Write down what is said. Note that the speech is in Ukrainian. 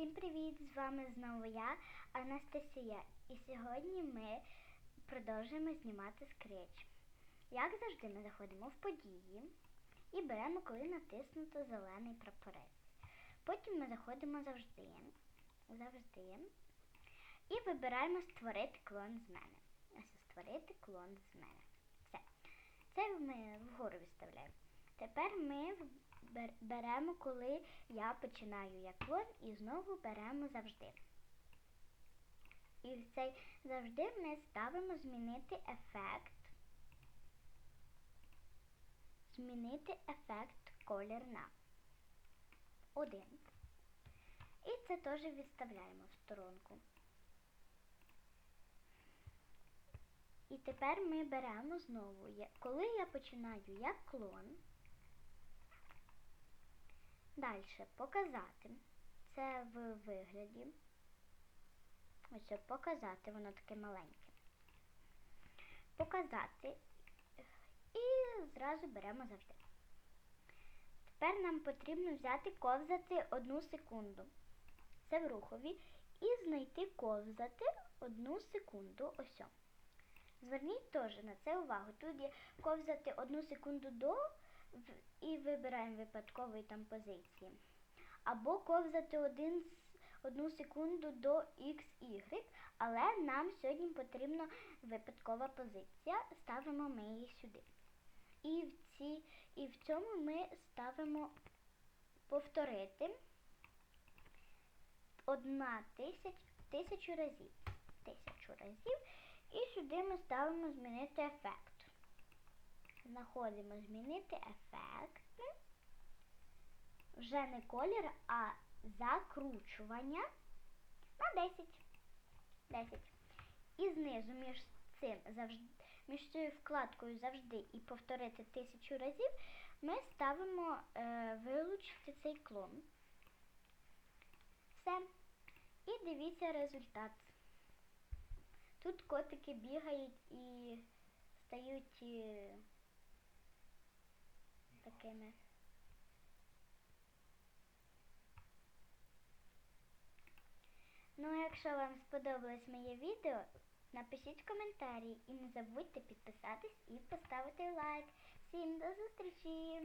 Всім привіт! З вами знову я, Анастасія. І сьогодні ми продовжуємо знімати скреч. Як завжди, ми заходимо в події і беремо, коли натиснуто зелений прапорець. Потім ми заходимо завжди. Завжди. І вибираємо створити клон з мене. Ось створити клон з мене. Все. Це ми вгору виставляємо. Тепер ми беремо, коли я починаю як клон, і знову беремо завжди. І в цей завжди ми ставимо змінити ефект. Змінити ефект колір на один. І це теж відставляємо в сторонку. І тепер ми беремо знову, коли я починаю як клон. Далі показати. Це в вигляді. Ось показати, воно таке маленьке. Показати. І зразу беремо завжди. Тепер нам потрібно взяти ковзати одну секунду. Це в рухові. І знайти ковзати одну секунду. Ось. Зверніть теж на це увагу. Тут є ковзати одну секунду до і вибираємо випадкової там позиції. Або ковзати один, одну секунду до XY, але нам сьогодні потрібна випадкова позиція. Ставимо ми її сюди. І в, ці, і в цьому ми ставимо повторити одна тисяч, тисячу разів. Тисячу разів. І сюди ми ставимо змінити ефект. Знаходимо змінити ефект. Вже не колір, а закручування на 10. 10. І знизу між цим завжди, між цією вкладкою завжди і повторити тисячу разів ми ставимо е, вилучити цей клон. Все. І дивіться результат. Тут котики бігають і стають е, такими. Ну, якщо вам сподобалось моє відео, напишіть коментарі і не забудьте підписатись і поставити лайк. Всім до зустрічі!